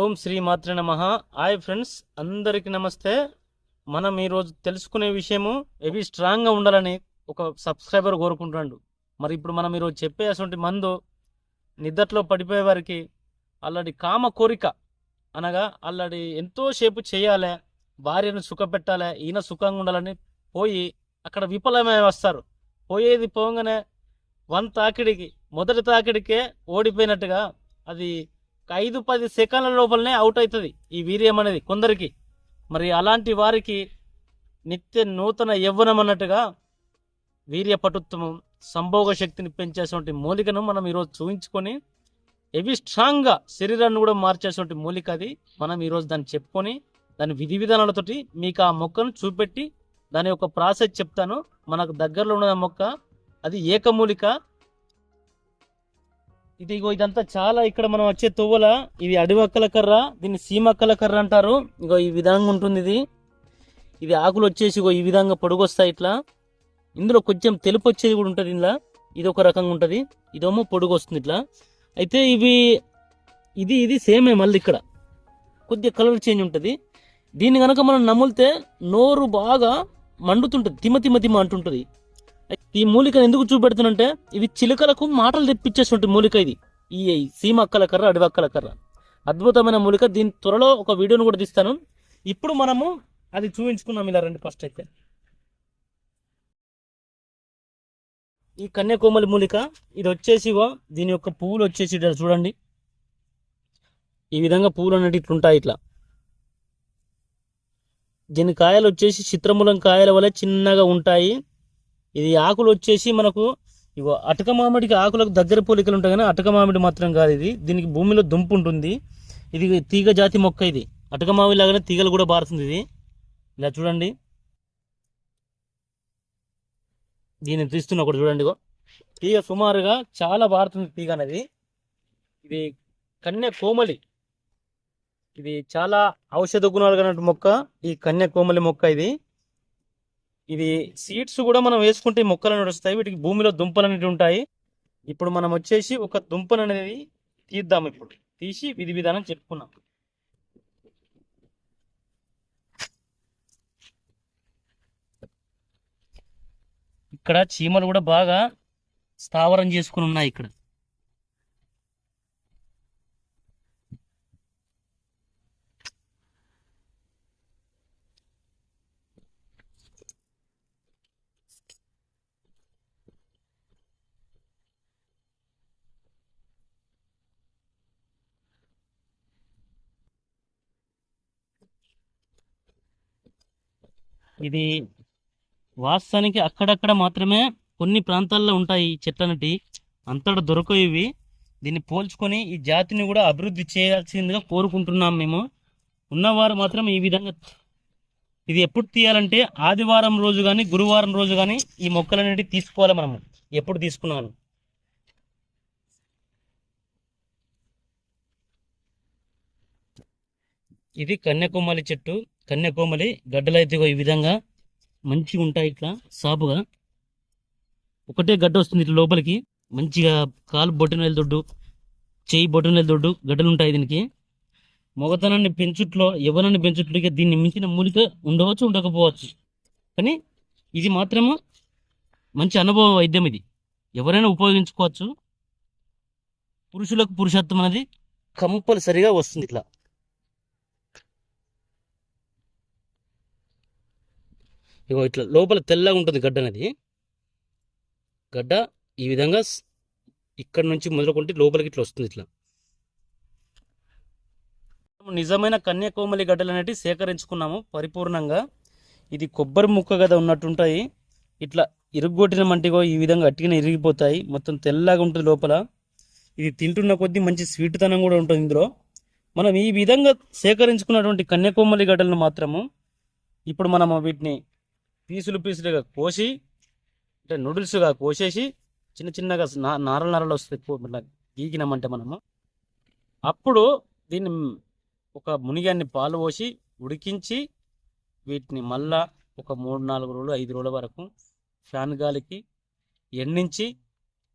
ఓం శ్రీ మాత్ర నమ. Hi friends అందరికీ నమస్తే. మనం ఈరోజు తెలుసుకునే విషయము ఎవి స్ట్రాంగ్గా ఉండాలని ఒక సబ్స్క్రైబర్ కోరుకుంటున్నాడు. మరి ఇప్పుడు మనం ఈరోజు చెప్పే అటువంటి మందు నిద్రలో పడిపోయే వారికి అల్లడి కామ కోరిక అనగా అల్లడి ఎంతోసేపు చేయాలి భార్యను సుఖపెట్టాలి ఈయన సుఖంగా ఉండాలని పోయి అక్కడ విఫలమై వస్తారు. పోయేది పోగానే వన్ తాకిడికి మొదటి తాకిడికే ఓడిపోయినట్టుగా అది ఐదు పది సెకండ్ల లోపలనే అవుట్ అవుతుంది ఈ వీర్యం అనేది కొందరికి. మరి అలాంటి వారికి నిత్య నూతన యవ్వనం అన్నట్టుగా వీర్య పటుత్వము సంభోగ శక్తిని పెంచేటువంటి మూలికను మనం ఈరోజు చూపించుకొని ఎవి స్ట్రాంగ్గా శరీరాన్ని కూడా మార్చేటువంటి మూలిక అది. మనం ఈరోజు దాన్ని చెప్పుకొని దాని విధి విధానాలతోటి మీకు ఆ మొక్కను చూపెట్టి దాని యొక్క ప్రాసెస్ చెప్తాను. మనకు దగ్గరలో ఉన్న మొక్క అది ఏకమూలిక ఇది ఇగో ఇదంతా చాలా ఇక్కడ మనం వచ్చే తువ్వల. ఇది అడివక్కల కర్ర దీన్ని సీమక్కల కర్ర అంటారు. ఇగో ఈ విధంగా ఉంటుంది ఇది. ఇది ఆకులు వచ్చేసి ఇగో ఈ విధంగా పొడుగొస్తాయి ఇట్లా. ఇందులో కొంచెం తెలుపు వచ్చేది కూడా ఉంటుంది ఇందులో. ఇది ఒక రకంగా ఉంటుంది. ఇదేమో పొడుగు వస్తుంది ఇట్లా. అయితే ఇవి ఇది ఇది సేమే మళ్ళీ ఇక్కడ. కొద్దిగా కలర్ చేంజ్ ఉంటుంది. దీన్ని కనుక మనం నములితే నోరు బాగా మండుతుంటుంది. తిమ తిమ తిమ అంటుంటుంది. ఈ మూలికను ఎందుకు చూపెడుతున్నంటే ఇవి చిలుకలకు మాటలు తెప్పించేటువంటి మూలిక ఇది. ఈ సీమ అక్కల కర్ర అడవి అక్కల కర్ర. అద్భుతమైన మూలిక. దీని త్వరలో ఒక వీడియోను కూడా తీస్తాను. ఇప్పుడు మనము అది చూపించుకున్నాం ఇలా రండి ఫస్ట్ అయితే. ఈ కన్యాకుమారి మూలిక ఇది వచ్చేసి దీని యొక్క పువ్వులు వచ్చేసి చూడండి. ఈ విధంగా పువ్వులు అనేవి ఇట్లుంటాయి ఇట్లా. దీని కాయలు వచ్చేసి చిత్రమూలం కాయల వల్ల చిన్నగా ఉంటాయి. ఇది ఆకులు వచ్చేసి మనకు ఇగో అటక మామిడికి ఆకులకు దగ్గర పోలికలు ఉంటాయి కానీ అటక మామిడి మాత్రం కాదు ఇది. దీనికి భూమిలో దుంపు ఉంటుంది. ఇది తీగ జాతి మొక్క ఇది. అటక మామిడి లాగానే తీగలు కూడా బారుతుంది ఇది. ఇలా చూడండి. దీన్ని తీస్తున్న ఒకటి చూడండి ఇగో. తీగ సుమారుగా చాలా బారుతుంది తీగ అనేది. ఇది కన్య కోమలి. ఇది చాలా ఔషధ గుణాలు కలిగిన మొక్క. ఈ కన్య కోమలి మొక్క ఇది. ఇది సీడ్స్ కూడా మనం వేసుకుంటే మొక్కలు అనేవి వస్తాయి వీటికి భూమిలో దుంపలు అనేవి ఉంటాయి. ఇప్పుడు మనం వచ్చేసి ఒక దుంపను అనేది తీద్దాం ఇప్పుడు. తీసి విధి విధానం చెప్పుకున్నాం ఇక్కడ చీమలు కూడా బాగా స్థావరం చేసుకుని ఉన్నాయి ఇక్కడ. ఇది వాస్తవానికి అక్కడక్కడ మాత్రమే కొన్ని ప్రాంతాల్లో ఉంటాయి ఈ అంతట అంతటా దొరకవు ఇవి. దీన్ని పోల్చుకొని ఈ జాతిని కూడా అభివృద్ధి చేయాల్సిందిగా కోరుకుంటున్నాం మేము. ఉన్నవారు మాత్రం ఈ విధంగా ఇది ఎప్పుడు తీయాలంటే ఆదివారం రోజు కానీ గురువారం రోజు కానీ ఈ మొక్కలన్నిటి తీసుకోవాలి మనము. ఎప్పుడు తీసుకున్నాను? ఇది కన్యాకుమారి చెట్టు. కన్యాకుమారి గడ్డలు అయితే ఈ విధంగా మంచిగా ఉంటాయి ఇట్లా సాపుగా. ఒకటే గడ్డ వస్తుంది ఇట్లా లోపలికి. మంచిగా కాలు బొట్టిన దొడ్డు చేయి బొట్టిన దొడ్డు గడ్డలు ఉంటాయి దీనికి. మొగతనాన్ని పెంచుట్లో యవనాన్ని పెంచుట్లోకి దీన్ని మించిన మూలిక ఉండవచ్చు ఉండకపోవచ్చు. కానీ ఇది మాత్రము మంచి అనుభవ వైద్యం ఇది. ఎవరైనా ఉపయోగించుకోవచ్చు. పురుషులకు పురుషత్వం అనేది కంపల్సరిగా వస్తుంది ఇట్లా. ఇగో ఇట్లా లోపల తెల్లగా ఉంటుంది గడ్డ అనేది. గడ్డ ఈ విధంగా ఇక్కడ నుంచి మొదలుకుంటే లోపలికి ఇట్లా వస్తుంది ఇట్లా. నిజమైన కన్యాకోమలి గడ్డలు అనేటివి సేకరించుకున్నాము పరిపూర్ణంగా. ఇది కొబ్బరి ముక్క కదా ఉన్నట్టుంటాయి. ఇట్లా ఇరుగ్గొట్టిన మంటిగో ఈ విధంగా అట్టిగానే ఇరిగిపోతాయి. మొత్తం తెల్లగా ఉంటుంది లోపల. ఇది తింటున్న కొద్దీ మంచి స్వీట్తనం కూడా ఉంటుంది ఇందులో. మనం ఈ విధంగా సేకరించుకున్నటువంటి కన్యాకుమారి గడ్డలను మాత్రము ఇప్పుడు మనము వీటిని పీసులు పీసులుగా కోసి అంటే నూడిల్స్గా కోసేసి చిన్న చిన్నగా నా- నారలు నారలు వస్తాయి కో- ఇట్లా గీకినామంటే మనము. అప్పుడు దీన్ని ఒక మునిగాన్ని పాలు పోసి ఉడికించి వీటిని మళ్ళా ఒక మూడు నాలుగు రోజులు ఐదు రోజుల వరకు ఫ్యాన్ గాలికి ఎండించి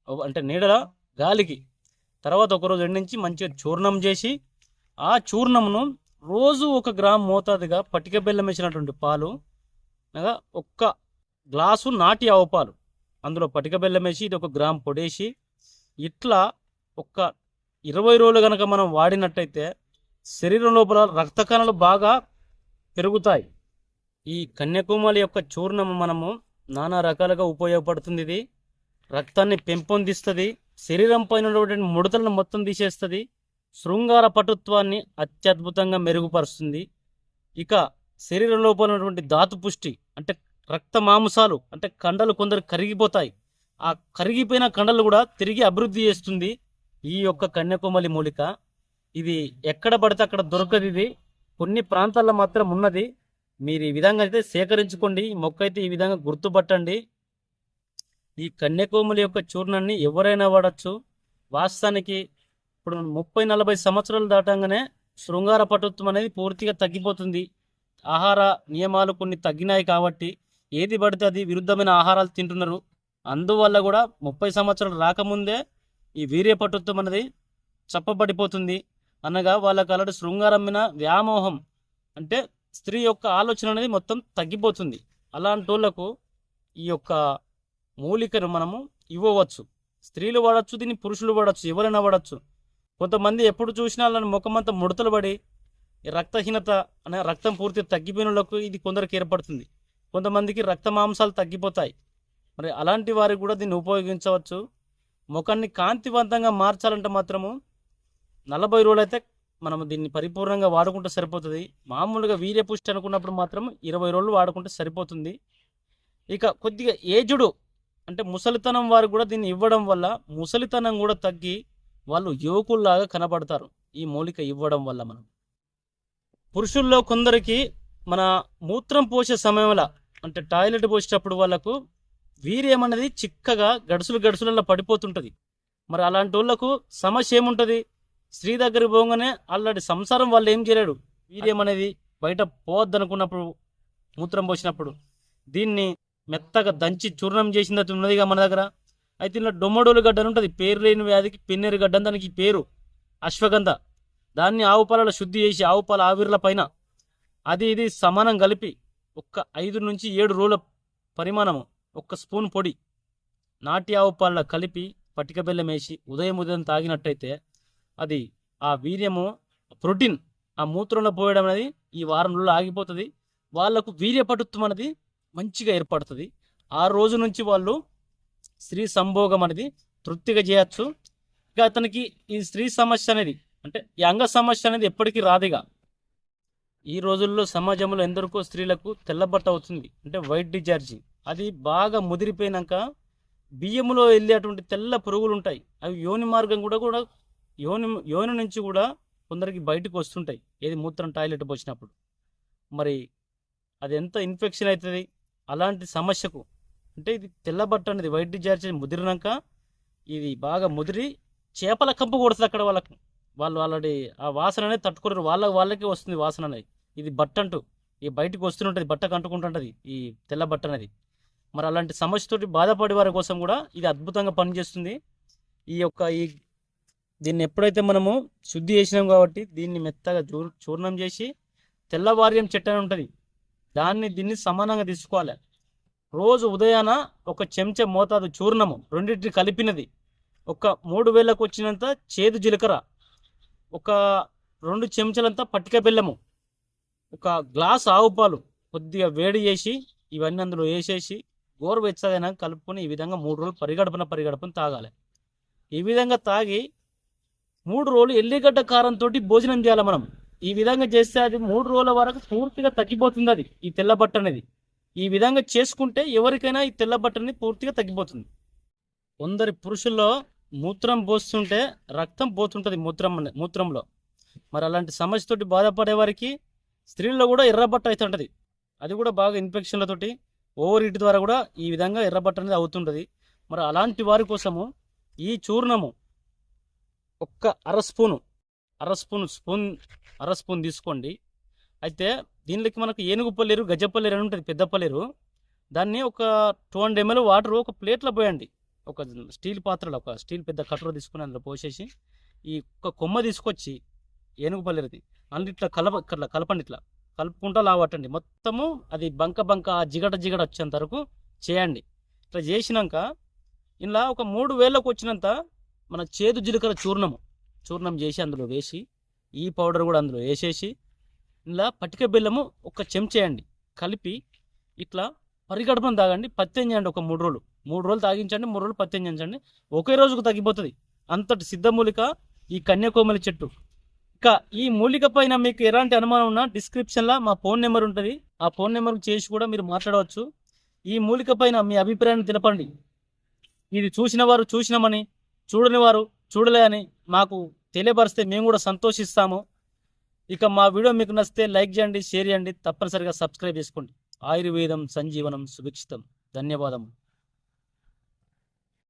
అంటే నీడల గాలికి తర్వాత ఒకరోజు ఎండించి మంచిగా చూర్ణం చేసి ఆ చూర్ణమును రోజు ఒక గ్రామ్ మోతాదుగా పటిక బెల్లం వేసినటువంటి పాలు అనగా ఒక్క గ్లాసు నాటి ఆవు అందులో పటిక బెల్లం వేసి ఇది ఒక గ్రామ్ పొడేసి ఇట్లా ఒక్క ఇరవై రోజులు కనుక మనం వాడినట్టయితే శరీరం లోపల రక్త కణాలు బాగా పెరుగుతాయి. ఈ కన్యాకుమారి యొక్క చూర్ణము మనము నానా రకాలుగా ఉపయోగపడుతుంది ఇది. రక్తాన్ని పెంపొందిస్తుంది. శరీరం పైన ఉన్నటువంటి ముడతలను మొత్తం తీసేస్తుంది. శృంగార పటుత్వాన్ని అత్యద్భుతంగా మెరుగుపరుస్తుంది. ఇక శరీర లోపల ఉన్నటువంటి ధాతు పుష్టి అంటే రక్త మాంసాలు అంటే కండలు కొందరు కరిగిపోతాయి. ఆ కరిగిపోయిన కండలు కూడా తిరిగి అభివృద్ధి చేస్తుంది ఈ యొక్క కన్యాకుమారి మూలిక. ఇది ఎక్కడ పడితే అక్కడ దొరకదు ఇది. కొన్ని ప్రాంతాల్లో మాత్రం ఉన్నది. మీరు ఈ విధంగా అయితే సేకరించుకోండి. మొక్క అయితే ఈ విధంగా గుర్తుపట్టండి. ఈ కన్యాకుమారి యొక్క చూర్ణాన్ని ఎవరైనా వాడచ్చు. వాస్తవానికి ఇప్పుడు ముప్పై నలభై సంవత్సరాలు దాటంగానే శృంగార పటుత్వం అనేది పూర్తిగా తగ్గిపోతుంది. ఆహార నియమాలు కొన్ని తగ్గినాయి కాబట్టి ఏది పడితే అది విరుద్ధమైన ఆహారాలు తింటున్నారు. అందువల్ల కూడా ముప్పై సంవత్సరాలు రాకముందే ఈ వీర్య పటుత్వం అనేది చెప్పబడిపోతుంది. అనగా వాళ్ళకి అలాంటి శృంగారమైన వ్యామోహం అంటే స్త్రీ యొక్క ఆలోచన అనేది మొత్తం తగ్గిపోతుంది. అలాంటి వాళ్ళకు ఈ యొక్క మూలికను మనము ఇవ్వవచ్చు. స్త్రీలు వాడచ్చు దీన్ని పురుషులు వాడచ్చు ఎవరైనా వాడచ్చు. కొంతమంది ఎప్పుడు చూసినా వాళ్ళని ముఖమంతా ముడతలు పడి రక్తహీనత అనే రక్తం పూర్తి తగ్గిపోయిన వాళ్ళకు ఇది కొందరికి ఏర్పడుతుంది. కొంతమందికి రక్త మాంసాలు తగ్గిపోతాయి. మరి అలాంటి వారికి కూడా దీన్ని ఉపయోగించవచ్చు. ముఖాన్ని కాంతివంతంగా మార్చాలంటే మాత్రము నలభై రోజులైతే మనం దీన్ని పరిపూర్ణంగా వాడుకుంటే సరిపోతుంది. మామూలుగా వీర్య పుష్టి అనుకున్నప్పుడు మాత్రం ఇరవై రోజులు వాడుకుంటే సరిపోతుంది. ఇక కొద్దిగా ఏజుడు అంటే ముసలితనం వారు కూడా దీన్ని ఇవ్వడం వల్ల ముసలితనం కూడా తగ్గి వాళ్ళు యువకుల్లాగా కనబడతారు ఈ మూలిక ఇవ్వడం వల్ల మనం. పురుషుల్లో కొందరికి మన మూత్రం పోసే సమయంలో అంటే టాయిలెట్ పోసేటప్పుడు వాళ్ళకు వీర్యం అనేది చిక్కగా గడుసులు గడుసులలో పడిపోతుంటుంది. మరి అలాంటి వాళ్ళకు సమస్య ఏముంటుంది? స్త్రీ దగ్గరికి పోగానే ఆల్రెడీ సంసారం వాళ్ళు ఏం చేయలేడు వీర్యం అనేది బయట పోవద్దనుకున్నప్పుడు మూత్రం పోసినప్పుడు దీన్ని మెత్తగా దంచి చూర్ణం చేసింది ఉన్నదిగా మన దగ్గర. అయితే ఇలా డొమ్మడోలు గడ్డ ఉంటుంది. పేరు లేని వ్యాధికి పెన్నేరు గడ్డ దానికి పేరు అశ్వగంధ. దాన్ని ఆవు పాలలో శుద్ధి చేసి ఆవు పాల ఆవిర్ల పైన అది ఇది సమానం కలిపి ఒక్క ఐదు నుంచి ఏడు రోజుల పరిమాణము ఒక్క స్పూన్ పొడి నాటి ఆవు పాలలో కలిపి పటిక బెల్లం వేసి ఉదయం ఉదయం తాగినట్టయితే అది ఆ వీర్యము ప్రోటీన్ ఆ మూత్రంలో పోయడం అనేది ఈ వారం రోజులు ఆగిపోతుంది. వాళ్ళకు వీర్యపటుత్వం అనేది మంచిగా ఏర్పడుతుంది. ఆ రోజు నుంచి వాళ్ళు స్త్రీ సంభోగం అనేది తృప్తిగా చేయొచ్చు. ఇక అతనికి ఈ స్త్రీ సమస్య అనేది అంటే ఈ అంగ సమస్య అనేది ఎప్పటికీ రాదుగా. ఈ రోజుల్లో సమాజంలో ఎందరికో స్త్రీలకు తెల్లబట్ట అవుతుంది. అంటే వైట్ డిజార్జి. అది బాగా ముదిరిపోయినాక బియ్యములో వెళ్ళేటువంటి తెల్ల పురుగులు ఉంటాయి. అవి యోని మార్గం కూడా కూడా యోని యోని నుంచి కూడా కొందరికి బయటకు వస్తుంటాయి. ఏది మూత్రం టాయిలెట్ పోసినప్పుడు. మరి అది ఎంత ఇన్ఫెక్షన్ అవుతుంది అలాంటి సమస్యకు అంటే ఇది తెల్లబట్ట అనేది వైట్ డిజార్జ్ ముదిరినాక ఇది బాగా ముదిరి చేపల కంపు కొడుతుంది అక్కడ వాళ్ళకు. వాళ్ళు ఆల్రెడీ ఆ వాసన అనేది తట్టుకోరు వాళ్ళ వాళ్ళకే వస్తుంది వాసన అనేది. ఇది బట్ట అంటూ ఈ బయటకు వస్తుంటుంది బట్టకు అంటుకుంటుంటుంది ఈ తెల్ల బట్ట అనేది. మరి అలాంటి సమస్యతోటి బాధపడే వారి కోసం కూడా ఇది అద్భుతంగా పనిచేస్తుంది. ఈ యొక్క ఈ దీన్ని ఎప్పుడైతే మనము శుద్ధి చేసినాం కాబట్టి దీన్ని మెత్తగా చూ చూర్ణం చేసి తెల్లవార్యం చెట్టు అని ఉంటుంది. దాన్ని దీన్ని సమానంగా తీసుకోవాలి. రోజు ఉదయాన ఒక చెంచా మోతాదు చూర్ణము రెండింటిని కలిపినది. ఒక మూడు వేలకు వచ్చినంత చేదు జీలకర్ర ఒక రెండు చెంచాలంతా పట్టిక బెల్లము ఒక గ్లాస్ ఆవు పాలు కొద్దిగా వేడి చేసి ఇవన్నీ అందులో వేసేసి గోరువెచ్చదైనా కలుపుకొని ఈ విధంగా మూడు రోజులు పరిగడపన పరిగడపన తాగాలి. ఈ విధంగా తాగి మూడు రోజులు ఎల్లిగడ్డ కారంతో భోజనం చేయాలి మనం. ఈ విధంగా చేస్తే అది మూడు రోజుల వరకు పూర్తిగా తగ్గిపోతుంది అది ఈ తెల్ల బట్ట అనేది. ఈ విధంగా చేసుకుంటే ఎవరికైనా ఈ తెల్లబట్ట అనేది పూర్తిగా తగ్గిపోతుంది. కొందరి పురుషుల్లో మూత్రం పోస్తుంటే రక్తం పోతుంటుంది మూత్రం మూత్రంలో. మరి అలాంటి సమస్యతోటి బాధపడే వారికి స్త్రీల్లో కూడా ఎర్రబట్ట అవుతుంటుంది అది కూడా బాగా ఇన్ఫెక్షన్లతోటి ఓవర్ హీట్ ద్వారా కూడా ఈ విధంగా ఎర్రబట్ట అనేది అవుతుంటుంది. మరి అలాంటి వారి కోసము ఈ చూర్ణము ఒక్క అర స్పూను అర స్పూన్ స్పూన్ అర స్పూన్ తీసుకోండి. అయితే దీనిలోకి మనకు ఏనుగు పల్లేరు గజ అని ఉంటుంది పెద్ద పల్లేరు దాన్ని ఒక టూ హండ్రెడ్ ఎంఎల్ వాటర్ ఒక ప్లేట్లో పోయండి. ఒక స్టీల్ పాత్రలో ఒక స్టీల్ పెద్ద కట్టర తీసుకుని అందులో పోసేసి ఈ ఒక కొమ్మ తీసుకొచ్చి ఏనుగు పల్లెది అందులో ఇట్లా కలప ఇట్లా కలపండి ఇట్లా. కలుపుకుంటా లావట్టండి మొత్తము అది బంక బంక ఆ జిగట జిగట వచ్చేంత వరకు చేయండి. ఇట్లా చేసినాక ఇలా ఒక మూడు వేలకు వచ్చినంత మన చేదు జీలకర్ర చూర్ణము చూర్ణం చేసి అందులో వేసి ఈ పౌడర్ కూడా అందులో వేసేసి ఇలా పటిక బెల్లము ఒక చెంచేయండి కలిపి ఇట్లా పరిగడపం తాగండి పత్యం చేయండి ఒక మూడు రోజులు. మూడు రోజులు తాగించండి మూడు రోజులు పత్యం చేయించండి ఒకే రోజుకు తగ్గిపోతుంది. అంతటి సిద్ధమూలిక ఈ కన్యాకోమలి చెట్టు. ఇక ఈ మూలిక పైన మీకు ఎలాంటి అనుమానం ఉన్నా డిస్క్రిప్షన్లో మా ఫోన్ నెంబర్ ఉంటుంది. ఆ ఫోన్ నెంబర్కి చేసి కూడా మీరు మాట్లాడవచ్చు. ఈ మూలిక పైన మీ అభిప్రాయాన్ని తెలపండి. ఇది చూసిన వారు చూసినామని చూడని వారు చూడలే అని మాకు తెలియపరిస్తే మేము కూడా సంతోషిస్తాము. ఇక మా వీడియో మీకు నచ్చితే లైక్ చేయండి షేర్ చేయండి తప్పనిసరిగా సబ్స్క్రైబ్ చేసుకోండి. ఆయుర్వేదం సంజీవనం సుభిక్షితం. ధన్యవాదములు.